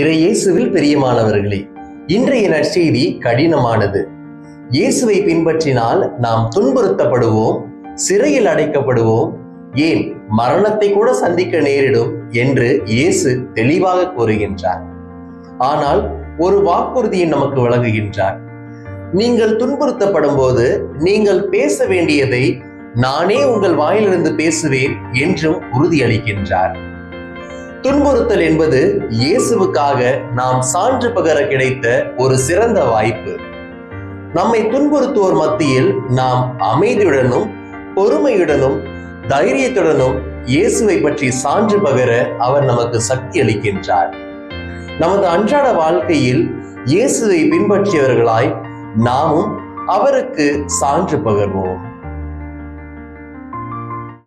இறையேசுவில் பிரியமானவர்களே இன்றைய நற்செய்தி கடினமானது. இயேசுவை பின்பற்றினால் நாம் துன்புறுத்தப்படுவோம் சிறையில் அடைக்கப்படுவோம் ஏன் மரணத்தை கூட சந்திக்க நேரிடும் என்று இயேசு தெளிவாக கூறுகின்றார். ஆனால் ஒரு வாக்குறுதியை நமக்கு வழங்குகின்றார். நீங்கள் துன்புறுத்தப்படும் போது நீங்கள் பேச வேண்டியதை நானே உங்கள் வாயிலிருந்து பேசுவேன் என்றும் உறுதியளிக்கின்றார். துன்புறுத்தல் என்பது இயேசுவுக்காக நாம் சான்று பகர கிடைத்த ஒரு சிறந்த வாய்ப்பு. நம்மை துன்புறுத்துவோர் மத்தியில் நாம் அமைதியுடனும் பொறுமையுடனும் தைரியத்துடனும் இயேசுவை பற்றி சான்று பகர அவர் நமக்கு சக்தி அளிக்கின்றார். நமது அன்றாட வாழ்க்கையில் இயேசுவை பின்பற்றியவர்களாய் நாமும் அவருக்கு சான்று பகர்வோம்.